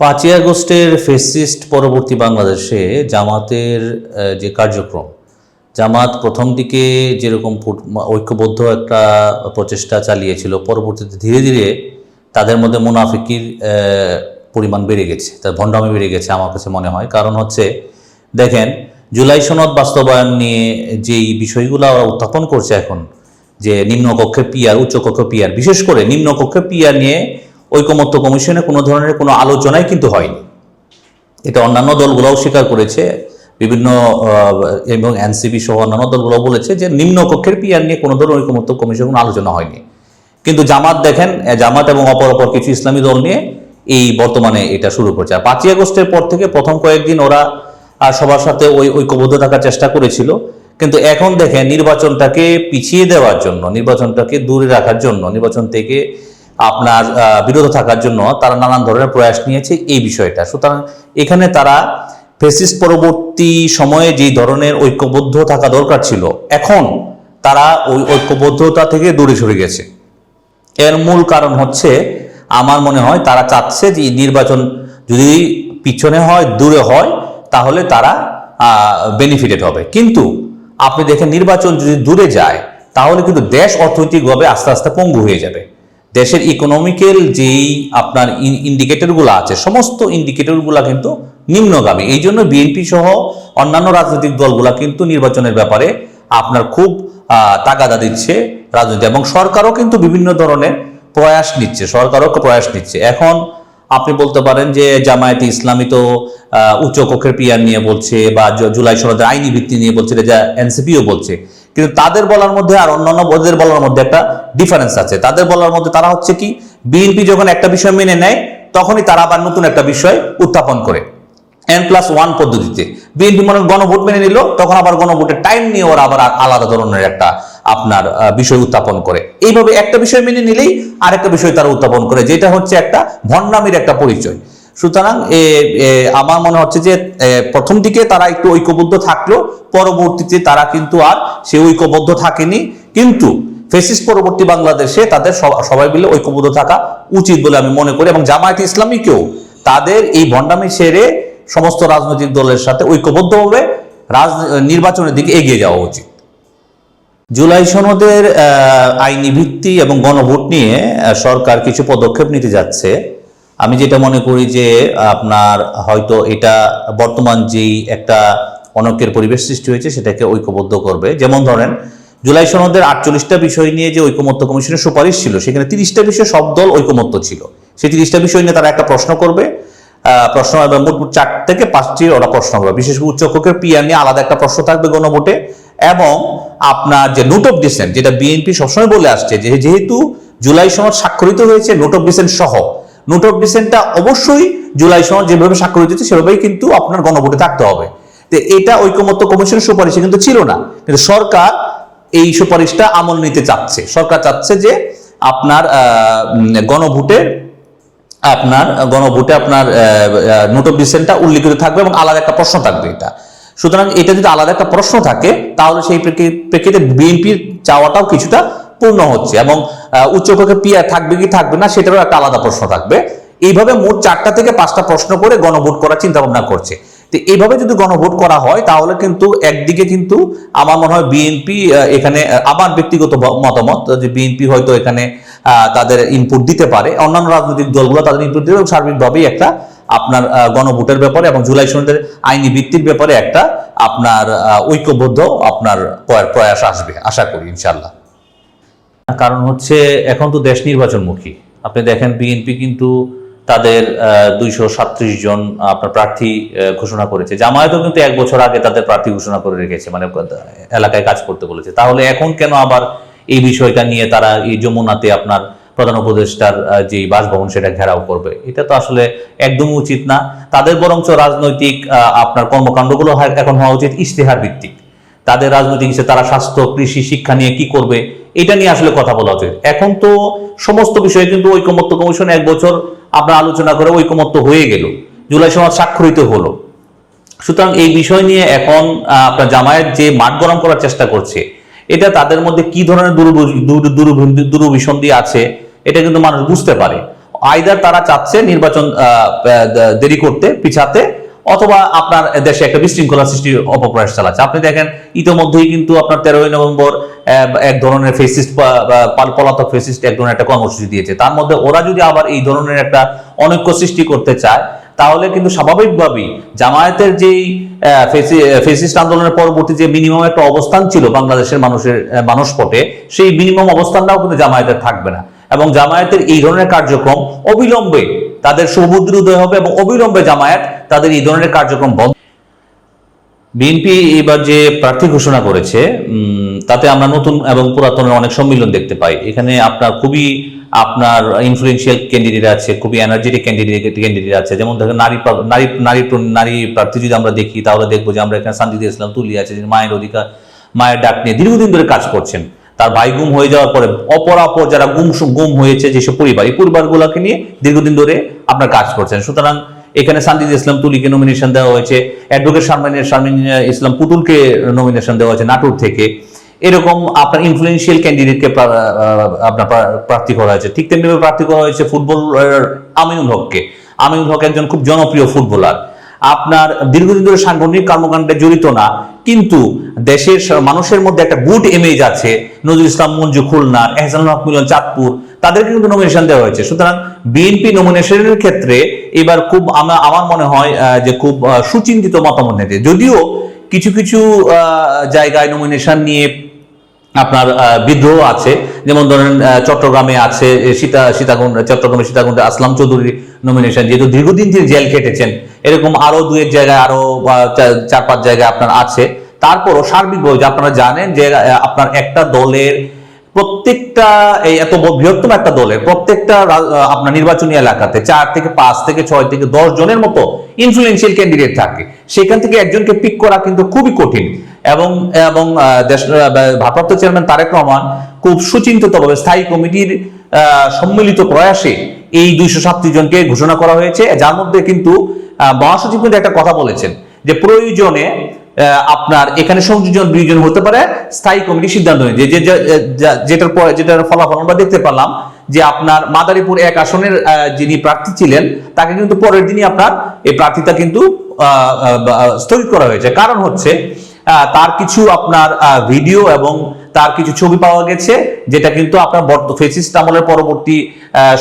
পাঁচই আগস্টের ফেসিস্ট পরবর্তী বাংলাদেশে জামাতের যে কার্যক্রম, জামাত প্রথম দিকে যেরকম ঐক্যবদ্ধ একটা প্রচেষ্টা চালিয়েছিল, পরবর্তীতে ধীরে ধীরে তাদের মধ্যে মুনাফিকির পরিমাণ বেড়ে গেছে, তার ভণ্ডামি বেড়ে গেছে আমার কাছে মনে হয়। কারণ হচ্ছে, দেখেন, জুলাই সনদ বাস্তবায়ন নিয়ে যেই বিষয়গুলো ওরা উত্থাপন করছে এখন, যে নিম্নকক্ষে পিয়ার উচ্চকক্ষ পিয়ার বিশেষ করে নিম্নকক্ষে পিয়ার নিয়ে ঐকমত্য কমিশনে কোনো ধরনের কোনো আলোচনাই কিন্তু হয়নি। এটা অন্যান্য দলগুলোও স্বীকার করেছে, বিভিন্ন এবং এনসিপি সহ অন্যান্য দলগুলো বলেছে যে নিম্নকক্ষের পিয়ার নিয়ে কোনো ধরনের ঐকমত্য কমিশন কোনো আলোচনা হয়নি। কিন্তু জামাত দেখেন জামাত এবং অপর অপর কিছু ইসলামী দল নিয়ে এই বর্তমানে এটা শুরু করছে। আর পাঁচই আগস্টের পর থেকে প্রথম কয়েকদিন ওরা সবার সাথে ওই ঐক্যবদ্ধ থাকার চেষ্টা করেছিল। কিন্তু এখন দেখেন নির্বাচনটাকে পিছিয়ে দেওয়ার জন্য, নির্বাচনটাকে দূরে রাখার জন্য, নির্বাচন থেকে আপনার বিরত থাকার জন্য তারা নানান ধরনের প্রয়াস নিয়েছে এই বিষয়টা। সুতরাং এখানে তারা ফেসিস পরবর্তী সময়ে যেই ধরনের ঐক্যবদ্ধ থাকা দরকার ছিল, এখন তারা ওই ঐক্যবদ্ধতা থেকে দূরে সরে গেছে। এর মূল কারণ হচ্ছে, আমার মনে হয় তারা চাচ্ছে যে নির্বাচন যদি পিছনে হয়, দূরে হয়, তাহলে তারা বেনিফিটেড হবে। কিন্তু আপনি দেখেন নির্বাচন যদি দূরে যায়, তাহলে কিন্তু দেশ অর্থনৈতিকভাবে আস্তে আস্তে পঙ্গু হয়ে যাবে। দেশের ইকোনমিক্যাল যেই আপনার ইন্ডিকেটরগুলো আছে, সমস্ত ইন্ডিকেটরগুলো কিন্তু নিম্নগামী। এই জন্য বিএনপি সহ অন্যান্য রাজনৈতিক দলগুলো কিন্তু নির্বাচনের ব্যাপারে আপনার খুব তাগাদা দিচ্ছে রাজনীতি। এবং সরকারও কিন্তু বিভিন্ন ধরনের প্রয়াস নিচ্ছে, সরকারও প্রয়াস নিচ্ছে। এখন আপনি বলতে পারেন যে জামায়াতে ইসলামী তো উচ্চ কক্ষের পিয়ার নিয়ে বলছে বা জুলাই সনদের আইনি ভিত্তি নিয়ে বলছে যা এনসিপিও বলছে। কিন্তু তাদের বলার মধ্যে আর অন্যান্য ওদের বলার মধ্যে একটা ডিফারেন্স আছে। তাদের বলার মধ্যে তারা হচ্ছে কি বিএনপি যখন একটা বিষয় মেনে নেয়, তখনই তারা আবার নতুন একটা বিষয় উত্থাপন করে। এন প্লাস ওয়ান পদ্ধতিতে। বিএনপি মনে গণভোট মেনে নিল, তখন আবার গণভোটের টাইম নিয়ে ওরা আবার আলাদা ধরনের একটা আপনার বিষয় উত্থাপন করে। এইভাবে একটা বিষয় মেনে নিলেই আরেকটা বিষয় তারা উত্থাপন করে, যেটা হচ্ছে একটা ভণ্ডামির একটা পরিচয়। সুতরাং আমার মনে হচ্ছে যে প্রথম দিকে তারা একটু ঐক্যবদ্ধ থাকলেও পরবর্তীতে তারা কিন্তু আর সে ঐক্যবদ্ধ থাকেনি। কিন্তু ফেসিস পরবর্তী বাংলাদেশে তাদের সবাই মিলে ঐক্যবদ্ধ থাকা উচিত বলে আমি মনে করি, এবং জামায়াত ইসলামীকেও তাদের এই ভণ্ডামি সেরে সমস্ত রাজনৈতিক দলের সাথে ঐক্যবদ্ধভাবে রাজ, নির্বাচনের দিকে এগিয়ে যাওয়া উচিত। জুলাই সনদের আইনি ভিত্তি এবং গণভোট নিয়ে সরকার কিছু পদক্ষেপ নিতে যাচ্ছে। আমি যেটা মনে করি যে, আপনার হয়তো এটা বর্তমান যেই একটা অনৈক্যের পরিবেশ সৃষ্টি হয়েছে, সেটাকে ঐক্যবদ্ধ করবে। যেমন ধরেন, জুলাই সনদের আটচল্লিশটা বিষয় নিয়ে যে ঐকমত্য কমিশনের সুপারিশ ছিল, সেখানে তিরিশটা বিষয় সব দল ঐকমত্য ছিল। সেই তিরিশটা বিষয় নিয়ে তারা একটা প্রশ্ন করবে। প্রশ্ন চার থেকে পাঁচটি ওরা প্রশ্ন করবে। বিশেষ করে উচ্চ কক্ষের নিয়ে আলাদা একটা প্রশ্ন থাকবে গণভোটে। এবং আপনার যে নোট অফ ডিসেন্ট, যেটা বিএনপি সবসময় বলে আসছে যে, যেহেতু জুলাই সনদ স্বাক্ষরিত হয়েছে, নোট অফ ডিসেন্ট সহ নোট অফ ডিসেন্টটা অবশ্যই জুলাই সনদ যেভাবে স্বাক্ষরিত হয়েছে সেভাবেই কিন্তু আপনার গণভোটে থাকতে হবে। তো এটা ঐকমত্য কমিশনের সুপারিশে কিন্তু ছিল না। কিন্তু সরকার এই সুপারিশটা আমল নিতে চাচ্ছে। সরকার চাচ্ছে যে আপনার উম, আপনার গণভোটে আপনার নোট অফ ডিসেন্টটা উল্লিখিত থাকবে এবং আলাদা একটা প্রশ্ন থাকবে এটা। সুতরাং এটা যদি আলাদা একটা প্রশ্ন থাকে তাহলে সেই প্রেক্ষি- প্রেক্ষিতে বিএনপির চাওয়াটাও কিছুটা পূর্ণ হচ্ছে এবং উচ্চকক্ষে পিয়ার থাকবে কি থাকবে না সেটারও একটা আলাদা প্রশ্ন থাকবে। এইভাবে মোট চারটা থেকে পাঁচটা প্রশ্ন করে গণভোট করার চিন্তা ভাবনা করছে। তো এইভাবে যদি গণভোট করা হয়, তাহলে কিন্তু একদিকে কিন্তু আমার মনে হয় বিএনপি এখানে আমার ব্যক্তিগত মতামত যে বিএনপি হয়তো এখানে তাদের ইনপুট দিতে পারে। অন্যান্য রাজনৈতিক দলগুলো তাদের ইনপুট দিতে এবং সার্বিকভাবেই একটা আপনার গণভোটের ব্যাপারে এবং জুলাই সনদের আইনি ভিত্তির ব্যাপারে একটা আপনার ঐক্যবদ্ধ আপনার প্রয়াস আসবে। আশা করি ইনশাল্লাহ কারণ হচ্ছে এখন তো দেশ নির্বাচনমুখী। আপনি দেখেন বিএনপি কিন্তু তাদের দুইশো জন আপনার প্রার্থী ঘোষণা করেছে। জামায়াতও কিন্তু এক বছর আগে তাদের প্রার্থী ঘোষণা করে রেখেছে মানে এলাকায় কাজ করতে বলেছে। তাহলে এখন কেন আবার এই বিষয়টা নিয়ে তারা এই যমুনাতে আপনার প্রধান উপদেষ্টার যে বাসভবন সেটা ঘেরাও করবে? এটা তো আসলে একদমই উচিত না। তাদের বরঞ্চ রাজনৈতিক আপনার কর্মকাণ্ডগুলো এখন হওয়া উচিত ইশতেহার ভিত্তিক তাদের রাজনৈতিক হিসেবে তারা স্বাস্থ্য, কৃষি, শিক্ষা নিয়ে কি করবে? এটা নিয়ে আসলে কথা বলা উচিত। এখন তো সমস্ত বিষয়ে কিন্তু ঐকমত্য কমিশন এক বছর আপনার আলোচনা করে ঐকমত্য হয়ে গেল। জুলাই সমাজ স্বাক্ষরিত হলো। সুতরাং এই বিষয় নিয়ে এখন আপনার জামায়াত যে মাঠ গরম করার চেষ্টা করছে, এটা তাদের মধ্যে কি ধরনের দুরুভিসন্ধি আছে, এটা কিন্তু মানুষ বুঝতে পারে। আইদার তারা চাচ্ছে নির্বাচন দেরি করতে, পিছাতে অথবা আপনার দেশে একটা বিশৃঙ্খলা সৃষ্টির অপপ্রয়াস চালাচ্ছে। আপনি দেখেন, ইতোমধ্যেই কিন্তু আপনার তেরোই নভেম্বর এক ধরনের ফেসিস্ট পলাতক ফেসিস্ট এক ধরনের একটা কর্মসূচি দিয়েছে। তার মধ্যে ওরা যদি আবার এই ধরনের একটা অনৈক্য সৃষ্টি করতে চায়, তাহলে কিন্তু স্বাভাবিকভাবেই জামায়াতের যেই ফেসি- ফেসিস্ট আন্দোলনের পরবর্তী যে মিনিমাম একটা অবস্থান ছিল বাংলাদেশের মানুষের মানসপটে সেই মিনিমাম অবস্থানটাও কিন্তু জামায়াতের থাকবে না। এবং জামায়াতের এই ধরনের কার্যক্রম অবিলম্বে তাদের সুবুদ্ধির উদয় হবে এবং অবিলম্বে জামায়াত তাদের এই ধরনের কার্যক্রম বন্ধ বিএনপি এবার যে প্রার্থী ঘোষণা করেছে তাতে আমরা নতুন এবং পুরাতনের অনেক সম্মিলন দেখতে পাই। এখানে আপনার খুবই আপনার ইনফ্লুয়েন্সিয়াল ক্যান্ডিডেট আছে, খুবই এনার্জেটিক ক্যান্ডিডেট ক্যান্ডিডেট আছে। যেমন দেখেন নারী নারী নারী নারী প্রার্থী যদি আমরা দেখি, তাহলে দেখব যে আমরা এখানে সানজিদা ইসলাম তুলি আছে মায়ের অধিকার, মায়ের ডাক নিয়ে দীর্ঘদিন ধরে কাজ করছেন। তার ভাই গুম হয়ে যাওয়ার পরে অপরাপর যারা গুম গুম হয়েছে যেসব পরিবার, এই পরিবারগুলোকে নিয়ে দীর্ঘদিন ধরে আপনার কাজ করছেন। সুতরাং এখানে সানজিদ ইসলাম তুলিকে নমিনেশন দেওয়া হয়েছে, অ্যাডভোকেট শারমিন শারমিন ইসলাম পুতুলকে নমিনেশন দেওয়া হয়েছে নাটোর থেকে। এরকম আপনার ইনফ্লুয়েন্সিয়াল ক্যান্ডিডেটকে আপনার প্রার্থী করা হয়েছে। ঠিক তেমনি প্রার্থী করা হয়েছে ফুটবল আমিনুল হককে। আমিনুল হক একজন খুব জনপ্রিয় ফুটবলার। আপনার দীর্ঘদিন ধরে সাংগঠনিক কর্মকাণ্ডে জড়িত না, কিন্তু দেশের মানুষের মধ্যে একটা গুড ইমেজ আছে, নজরুল ইসলাম, মঞ্জু খুলনা, এহসানুল হক, মিলন চাঁদপুর, তাদেরকে কিন্তু নমিনেশন দেওয়া হয়েছে। সুতরাং বিএনপি নমিনেশনের ক্ষেত্রে এবার খুব আমার মনে হয় যে খুব সুচিন্তিত মতামত নিতে যদিও কিছু কিছু জায়গায় নমিনেশন নিয়ে আপনার বিদ্রোহ আছে যেমন ধরেন চট্টগ্রামে আছে সীতা সীতাকুণ্ড চট্টগ্রামে সীতাকুণ্ডে আসলাম চৌধুরীর নমিনেশন যেহেতু দীর্ঘদিন তিনি জেল কেটেছেন এরকম আরও এক জায়গায় আরও আহ, চার পাঁচ জায়গায় আপনার আছে। তারপরও সার্বিকভাবে আপনারা জানেন যে আপনার একটা দলের প্রত্যেকটা, এই এত বৃহত্তম একটা দলের প্রত্যেকটা আপনার নির্বাচনী এলাকাতে চার থেকে পাঁচ থেকে ছয় থেকে দশ জনের মতো ইনফ্লুয়েন্সিয়াল ক্যান্ডিডেট থাকে। সেখান থেকে একজনকে পিক করা কিন্তু খুবই কঠিন। এবং এবং দেশ ভারপ্রাপ্ত চেয়ারম্যান তারেক রহমান খুব সুচিন্তিতভাবে স্থায়ী কমিটির সম্মিলিত প্রয়াসে এই দুইশো সাতত্রিশ জনকে ঘোষণা করা হয়েছে। যার মধ্যে কিন্তু মহাসচিব কিন্তু একটা কথা বলেছেন যে প্রয়োজনে আপনার এখানে সংযোজন বিয়োজন হতে পারে। স্থায়ী কমিটি সিদ্ধান্ত নেয় যেটার পরে, যেটার ফলাফল আমরা দেখতে পারলাম যে আপনার মাদারীপুর এক আসনের যিনি প্রার্থী ছিলেন, তাকে কিন্তু পরের দিনই আপনার এই প্রার্থীতা কিন্তু স্থগিত করা হয়েছে। কারণ হচ্ছে তার কিছু আপনার ভিডিও এবং তার কিছু ছবি পাওয়া গেছে, যেটা কিন্তু আপনার বর্ত ফেসিস্ট আমলের পরবর্তী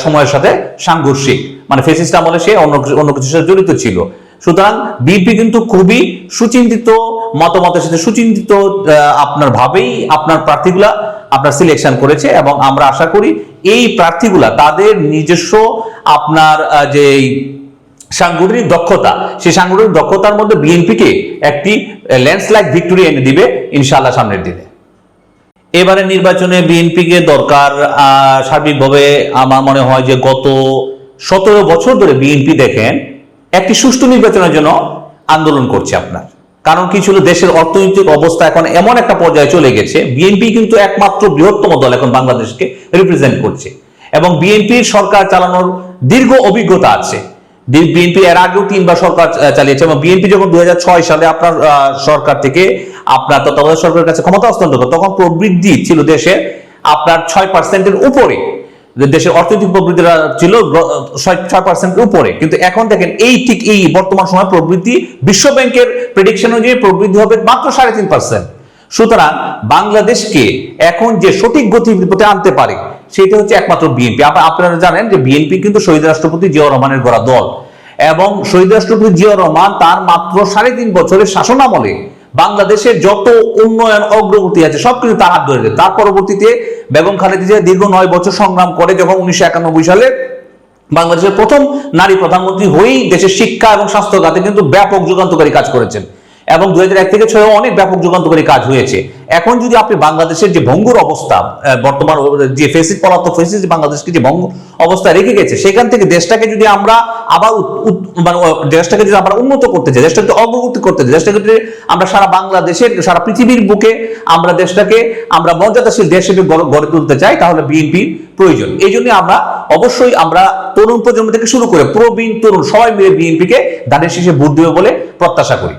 সময়ের সাথে সাংঘর্ষিক। মানে ফেসিস্ট আমলে সে অন্য অন্য কিছুর সাথে জড়িত ছিল। সুতরাং বিএনপি কিন্তু খুবই সুচিন্তিত মতামতের সাথে সুচিন্তিত আপনার ভাবেই আপনার প্রার্থীগুলা আপনার সিলেকশন করেছে এবং আমরা আশা করি এই প্রার্থীগুলা তাদের নিজস্ব আপনার যে সাংগঠনিক দক্ষতা, সেই সাংগঠনিক দক্ষতার মধ্যে বিএনপিকে একটি ল্যান্ডস্লাইড ভিক্টোরি এনে দিবে ইনশাআল্লাহ সামনের দিনে। এবারে নির্বাচনে বিএনপিকে দরকার সার্বিকভাবে আমার মনে হয় যে গত সতেরো বছর ধরে বিএনপি দেখেন একটি সুষ্ঠু নির্বাচনের জন্য আন্দোলন করছে আপনার। কারণ কি ছিল, দেশের অর্থনৈতিক অবস্থা এখন এমন একটা পর্যায়ে চলে গেছে, বিএনপি কিন্তু একমাত্র বৃহত্তম দল এখন বাংলাদেশকে রিপ্রেজেন্ট করছে। এবং বিএনপির সরকার চালানোর দীর্ঘ অভিজ্ঞতা আছে। বিএনপি এর আগেও তিনবার সরকার চালিয়েছে এবং বিএনপি যখন দুই হাজার ছয় সালে আপনার সরকার থেকে আপনার তত্ত্বাবধায়ক সরকারের কাছে ক্ষমতা হস্তান্তর তখন প্রবৃদ্ধি ছিল দেশে আপনার ছয় পার্সেন্টের উপরে। দেশের অর্থনৈতিক প্রবৃদ্ধি ছিল ছয় পার্সেন্টের উপরে। কিন্তু এখন দেখেন এই ঠিক এই বর্তমান সময় প্রবৃদ্ধি বিশ্ব ব্যাংকের প্রেডিকশন অনুযায়ী প্রবৃদ্ধি হবে মাত্র সাড়ে তিন পার্সেন্ট সুতরাং বাংলাদেশকে এখন যে সঠিক গতিপথে আনতে পারে, সেটা হচ্ছে একমাত্র বিএনপি। আপনারা জানেন যে বিএনপি কিন্তু শহীদ রাষ্ট্রপতি জিয়াউর রহমানের গড়া দল এবং শহীদ রাষ্ট্রপতি জিয়াউর রহমান তার মাত্র সাড়ে তিন বছরের শাসনামলে বাংলাদেশের যত উন্নয়ন অগ্রগতি আছে সবকিছু তার হাত ধরে তার পরবর্তীতে বেগম খালেদা জিয়া দীর্ঘ নয় বছর সংগ্রাম করে যখন উনিশশো একানব্বই সালে বাংলাদেশের প্রথম নারী প্রধানমন্ত্রী হয়েই দেশের শিক্ষা এবং স্বাস্থ্য খাতে কিন্তু ব্যাপক যুগান্তকারী কাজ করেছেন। এবং দু হাজার এক থেকে ছয় অনেক ব্যাপক যুগান্তকারী কাজ হয়েছে। এখন যদি আপনি বাংলাদেশের যে ভঙ্গুর অবস্থা বর্তমান, যে ফেসিস পলাতক ফেসিস বাংলাদেশকে যে ভঙ্গ অবস্থা রেখে গেছে, সেখান থেকে দেশটাকে যদি আমরা আবার মানে দেশটাকে যদি আমরা উন্নত করতে চাই, দেশটাকে অগ্রগতি করতে চাই, দেশটাকে যদি আমরা সারা বাংলাদেশের, সারা পৃথিবীর বুকে আমরা দেশটাকে, আমরা মর্যাদাশীল দেশ হিসেবে গড়ে গড়ে তুলতে চাই, তাহলে বিএনপির প্রয়োজন। এই জন্য আমরা অবশ্যই আমরা তরুণ প্রজন্ম থেকে শুরু করে প্রবীণ তরুণ সবাই মিলে বিএনপিকে দানের শীষে ভোট দেবে বলে প্রত্যাশা করি।